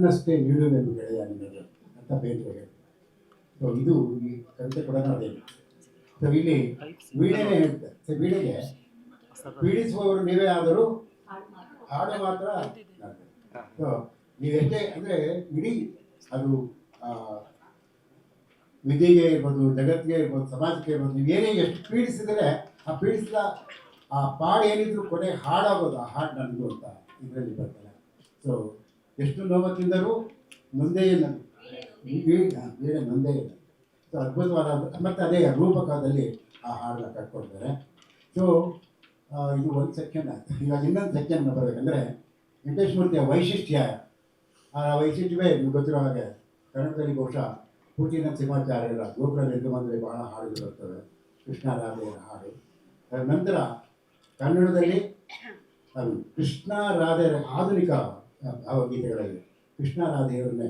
ಅದರ ನೀಡು ನೀಡುವೆನು ಗೆಳೆಯ ನಿನಗೆ ಅಂತ ಹೇಳ್ತಾರೆ. ಸೊ ಇದು ಈ ಕವಿತೆ ಕೂಡ ಅದೇ ಸೊ ಇಲ್ಲಿ ವೀಣೆನೇ ಹೇಳ್ತಾರೆ. ಸೊ ವೀಣೆಗೆ ಪೀಡಿಸುವವರು ನೀವೇ ಆದರೂ ಹಾಡು ಮಾತ್ರ ಸೊ ನೀವೆಷ್ಟೇ ಅಂದರೆ ಇಡೀ ಅದು ವಿಧಿಗೆ ಇರ್ಬೋದು, ಜಗತ್ತಿಗೆ ಇರ್ಬೋದು, ಸಮಾಜಕ್ಕೆ ಇರ್ಬೋದು ನೀವೇನೇ ಎಷ್ಟು ಪೀಡಿಸಿದರೆ ಆ ಪೀಡಿಸಿದ ಆ ಪಾಡು ಏನಿದ್ರು ಕೊನೆ ಹಾಡಾಗೋದು ಆ ಹಾಡು ನನಗೂ ಅಂತ ಇದರಲ್ಲಿ ಬರ್ತಾರೆ ಸೊ ಎಷ್ಟು ನೋವು ತಿಂದರೂ ಮುಂದೆ ಇಲ್ಲ. ಬೇರೆ ಮುಂದೆ ಇಲ್ಲ. ಸೊ ಅದ್ಭುತವಾದ, ಮತ್ತು ಅದೇ ರೂಪಕದಲ್ಲಿ ಆ ಹಾಡನ್ನ ಕಟ್ಕೊಡ್ತಾರೆ. ಸೊ ಇದು ಒಂದು ಸೆಕೆಂಡ್ ಇವಾಗ ಇನ್ನೊಂದು ಸೆಕೆಂಡ್ ಬರಬೇಕಂದ್ರೆ ವೆಂಕಟೇಶ್ ಮೂರ್ತಿಯ ವೈಶಿಷ್ಟ್ಯ. ಆ ವೈಶಿಷ್ಟ್ಯವೇ ನಿಮ್ಗೆ ಗೊತ್ತಿರೋ ಹಾಗೆ ಕನ್ನಡದಲ್ಲಿ ಬಹುಶಃ ಪೂಜಿನ ಸಿಂಹಾಚಾರ್ಯರ ಗೋಪುರ ನಿರ್ಗಮನದಲ್ಲಿ ಬಹಳ ಹಾಡುಗಳು ಬರ್ತವೆ. ಕೃಷ್ಣ ರಾಧೆಯರ ಹಾಡು ನಂತರ ಕನ್ನಡದಲ್ಲಿ ಕೃಷ್ಣ ರಾಧೆಯರ ಆಧುನಿಕ ಭಾವಗೀತೆಗಳಲ್ಲಿ ಕೃಷ್ಣ ರಾಧೆಯರನ್ನೇ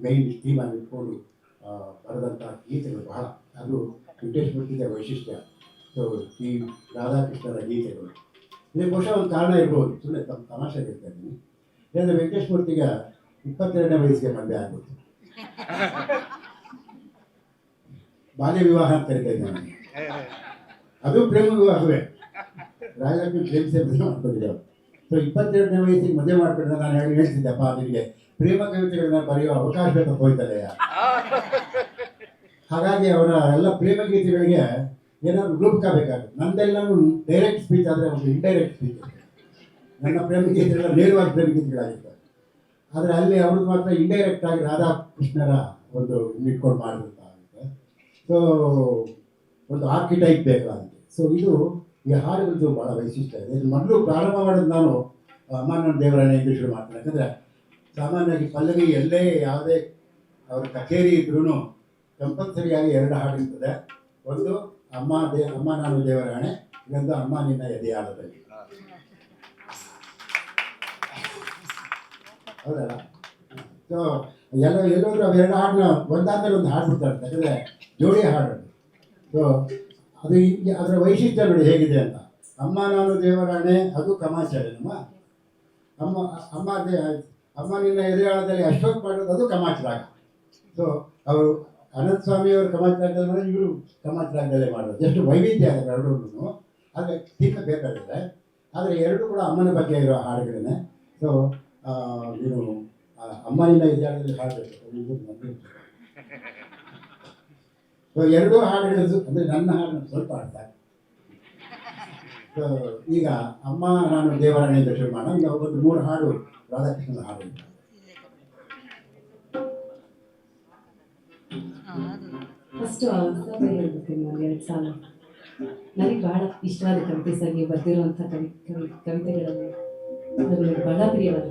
ಮೈನ್ ಥೀಮ್ ಆಗಿ ಇಟ್ಕೊಂಡು ಆ, ಬರೆದಂಥ ಗೀತೆಗಳು ಬಹಳ. ಅದು ವೆಂಕಟೇಶ್ ಮೂರ್ತಿಯ ವೈಶಿಷ್ಟ್ಯ. ಸೊ ಈ ರಾಧಾಕೃಷ್ಣರ ಗೀತೆಗಳು. ಇದಕ್ಕೆ ಬಹುಶಃ ಒಂದು ಕಾರಣ ಇರ್ಬೋದು. ಸುಮ್ಮನೆ ತಮ್ಮ ತಮಾಷೆ ಇರ್ತಾ ಇದ್ದೀನಿ. ಯಾಕಂದರೆ ವೆಂಕಟೇಶ್ ಮೂರ್ತಿಗೆ ಇಪ್ಪತ್ತೆರಡನೇ ವಯಸ್ಸಿಗೆ ಮದುವೆ ಆಗುತ್ತೆ. ಬಾಲ್ಯ ವಿವಾಹ ಅಂತ ಕರಿತಾ ಇದ್ದೆ ನಾನು. ಅದು ಪ್ರೇಮ ವಿವಾಹವೇ. ರಾಜಲಕ್ಷ್ಮಿ ಪ್ರೇಮಿಸಿ ಮಾಡ್ಕೊಂಡಿದ್ದೆ ಮಾಡ್ಕೊಂಡಿದ್ದೆ ಸೊ ಇಪ್ಪತ್ತೆರಡನೇ ವಯಸ್ಸಿಗೆ ಮದುವೆ ಮಾಡ್ಕೊಂಡ್ರೆ ನಾನು ಹೇಳಿ ಹೇಳ್ತಿದ್ದೆಪ್ಪ ನಿನಗೆ. ಪ್ರೇಮ ಕವಿತೆಗಳನ್ನ ಬರೆಯುವ ಅವಕಾಶ ತಗೋಯ್ತಾರೆ ಹಾಗಾಗಿ ಅವರ ಎಲ್ಲ ಪ್ರೇಮ ಗೀತೆಗಳಿಗೆ ಏನಾದ್ರು ರೂಪಕಬೇಕಾಗುತ್ತೆ ನಂದೆಲ್ಲಾನು ಡೈರೆಕ್ಟ್ ಸ್ಪೀಚ್ ಆದರೆ ಒಂದು ಇಂಡೈರೆಕ್ಟ್ ಸ್ಪೀಚ್ ನನ್ನ ಪ್ರೇಮ ಗೀತೆಗಳ ನೇರವಾದ ಪ್ರೇಮ ಗೀತೆಗಳಾಗಿರ್ತವೆ ಆದರೆ ಅಲ್ಲಿ ಅವ್ರದ್ದು ಮಾತ್ರ ಇಂಡೈರೆಕ್ಟ್ ಆಗಿ ರಾಧಾಕೃಷ್ಣರ ಒಂದು ಇಟ್ಕೊಂಡು ಮಾಡಬೇಕಾಗುತ್ತೆ ಸೊ ಒಂದು ಆರ್ಕಿಟೈಪ್ ಬೇಕಾಗುತ್ತೆ. ಸೊ ಇದು ಈ ಹಾಡುಗಳದ್ದು ಭಾಳ ವೈಶಿಷ್ಟ್ಯ ಇದೆ. ಇದು ಮೊದಲು ಪ್ರಾರಂಭ ಮಾಡೋದು ನಾನು ಅಮ್ಮನ ದೇವರಾಯ ಇಂಗ್ಲೀಷರು ಮಾಡ್ತೇನೆ ಯಾಕಂದರೆ ಸಾಮಾನ್ಯವಾಗಿ ಪಲ್ಲವಿ ಎಲ್ಲೇ ಯಾವುದೇ ಅವರ ಕಚೇರಿ ಇದ್ರೂ ಕಂಪಲ್ಸರಿಯಾಗಿ ಎರಡು ಹಾಡು ಇರ್ತದೆ. ಒಂದು ಅಮ್ಮ ದೇ, ಅಮ್ಮ ನಾನು ದೇವರ ಹಣೆ, ಇನ್ನೊಂದು ಅಮ್ಮ ನಿನ್ನ ಎದೆಯಾಳದಲ್ಲಿ. ಹೌದಲ್ಲ? ಸೊ ಎಲ್ಲ, ಎಲ್ಲೋದ್ರೂ ಅವೆರಡು ಹಾಡನ್ನ ಒಂದಾದ್ಮೇಲೆ ಒಂದು ಹಾಡು ಬಿಡ್ತಾರೆ. ಯಾಕಂದರೆ ಜೋಡಿ ಹಾಡು ಸೊ ಅದು ಅದರ ವೈಶಿಷ್ಟ್ಯ ನೋಡಿ ಹೇಗಿದೆ ಅಂತ. ಅಮ್ಮ ನಾನು ದೇವರಾಣೆ ಅದು ಕಮಾಚಾರನಮ್ಮ ಅಮ್ಮ ಅಮ್ಮ ದೇ ಅಮ್ಮ ನಿನ್ನ ಎದುರಾಳದಲ್ಲಿ ಅಶೋಕ್ ಮಾಡೋದು ಅದು ಕಮಾಚರಾಗ ಸೊ ಅವರು ಅನಂತ ಸ್ವಾಮಿಯವರು ಕಮಾಚರಾಗದಲ್ಲಿ ಮಾಡೋದು ಇವರು ಕಮಾಚರಾಗದಲ್ಲೇ ಮಾಡೋದು ಎಷ್ಟು ವೈವಿಧ್ಯ ಇದೆ ಎರಡೂ ಆದರೆ ತೀರ್ಥ ಬೇಕಾಗಿದೆ. ಆದರೆ ಎರಡು ಕೂಡ ಅಮ್ಮನ ಬಗ್ಗೆ ಇರೋ ಹಾಡುಗಳನ್ನೇ ಸೊ ಆ, ಅಮ್ಮನಿಂದ ಎದೆಯಾಳದಲ್ಲಿ ಹಾಡಬೇಕು. ಸೊ ಎರಡೂ ಹಾಡುಗಳು ಅಂದರೆ ನನ್ನ ಹಾಡು ಸ್ವಲ್ಪ ಹಾಡ್ತಾರೆ ಸೊ ಈಗ ಅಮ್ಮ ನಾನು ದೇವರಾಣೆಯಿಂದ ಶುರು ಮಾಡೋಣ. ಒಂದು ಮೂರು ಹಾಡು ರಾಧಾಕೃಷ್ಣನ ಹಾಡು ಇದೆ. ಫಸ್ಟ್ ಎರಡು ಸಾಲ. ನನಗೆ ಬಹಳ ಇಷ್ಟವಾದ ಕವಿತೆ ಸರ್ ನೀವು ಬರೆದಿರುವಂಥ ಕವಿ ಕವಿ ಕವಿತೆಗಳಲ್ಲಿ. ಬಹಳ ಪ್ರಿಯವಾದ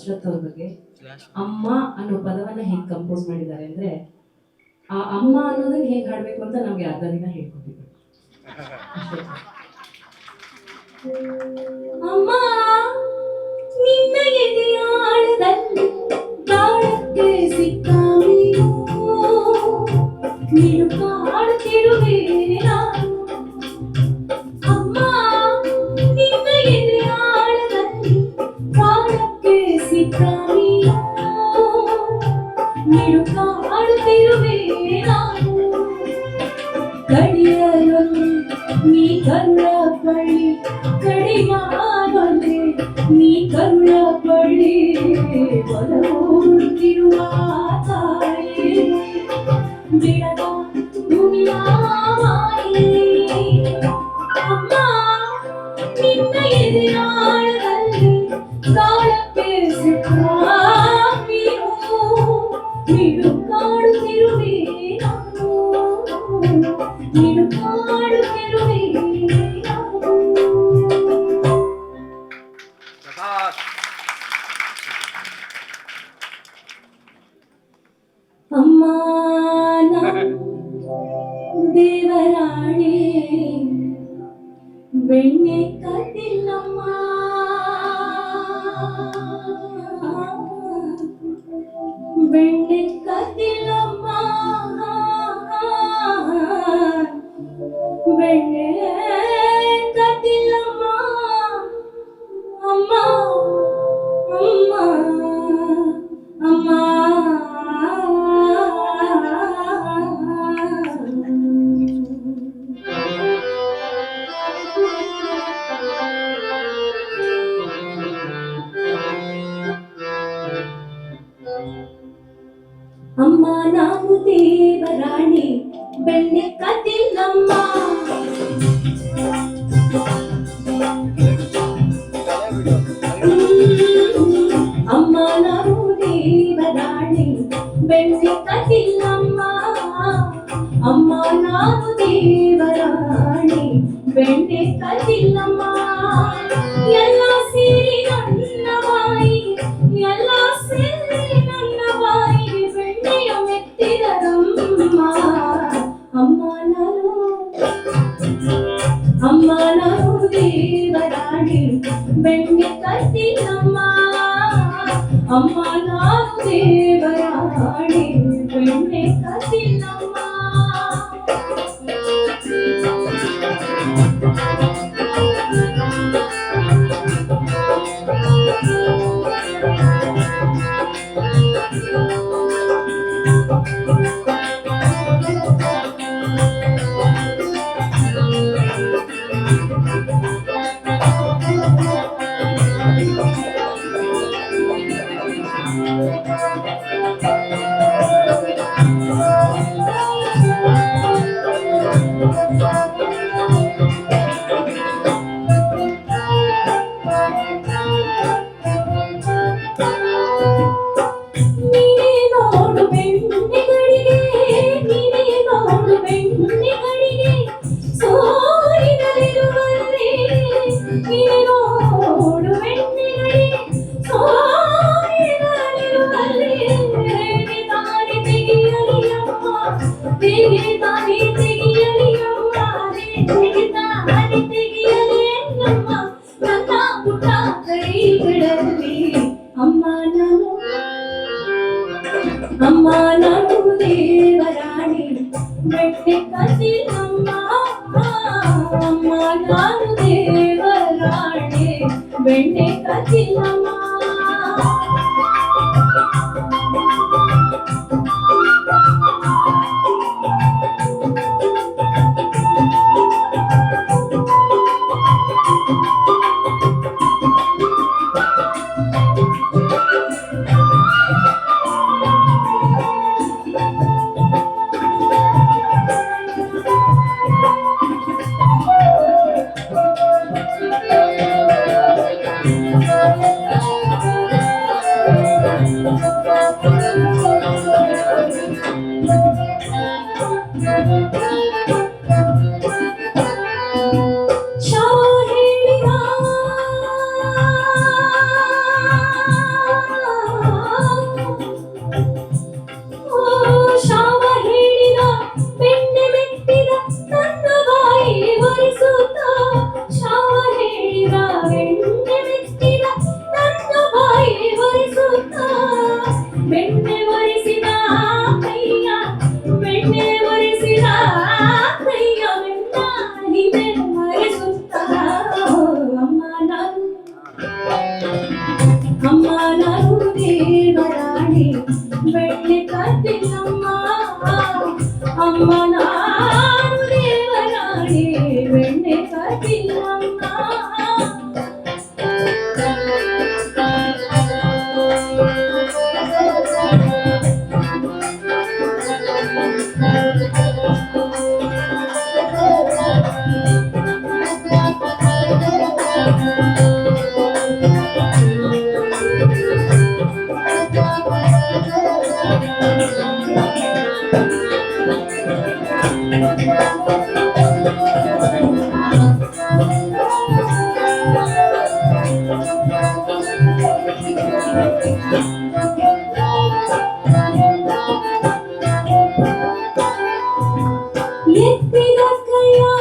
ಅಶ್ವಥ್ ಅವ್ರ ಬಗ್ಗೆ ಅಮ್ಮ ಅನ್ನೋ ಪದವನ್ನ ಹೇಗೆ ಕಂಪೋಸ್ ಮಾಡಿದ್ದಾರೆ ಅಂದ್ರೆ ಆ ಅಮ್ಮ ಅನ್ನೋದನ್ನ ಹೇಗೆ ಹಾಡ್ಬೇಕು ಅಂತ ನಮ್ಗೆ ಅರ್ಧ ದಿನ ಹೇಳ್ಕೊಟ್ಟಿದ್ರು. ಅಮ್ಮ ನಿನ್ನ ಎದೆಯಾಳದಲ್ಲಿ ತಾಳಕ್ಕೆ ಸಿಕ್ಕಾಮಿ ನೀನು ನೀನು ಕಾಡುತ್ತಿರುವೆ ನಾನು அம்மா தேவராணே வெண்ணை காட்டில் அம்மா. வெண்ணை ಅಮ್ಮ ನಾನು ದೇವರಾಣಿ ಬೆಣ್ಣೆ ಕದಿಲ್ಲಮ್ಮ ಅಮ್ಮ ನಾನು ದೇವರಾಣಿ ಬೆಣ್ಣೆ ಕದಿಲ್ಲಮ್ಮ ಅಮ್ಮ ನಾನು ದೇವರಾಣಿ ಬೆಣ್ಣೆ ಕದಿಲ್ಲಮ್ಮ అమ్మా నాకు దేవరాణి గట్టి కసి అమ్మా అమ్మా నాకు దేవరాణి వెంటే కచిలమ్మ Obrigado. అమ్మ నాను దేవరాణి వెన్నెల పిల్లమ్మ Thank you. Let me not you.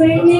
ಬೆಣ್ಣೆ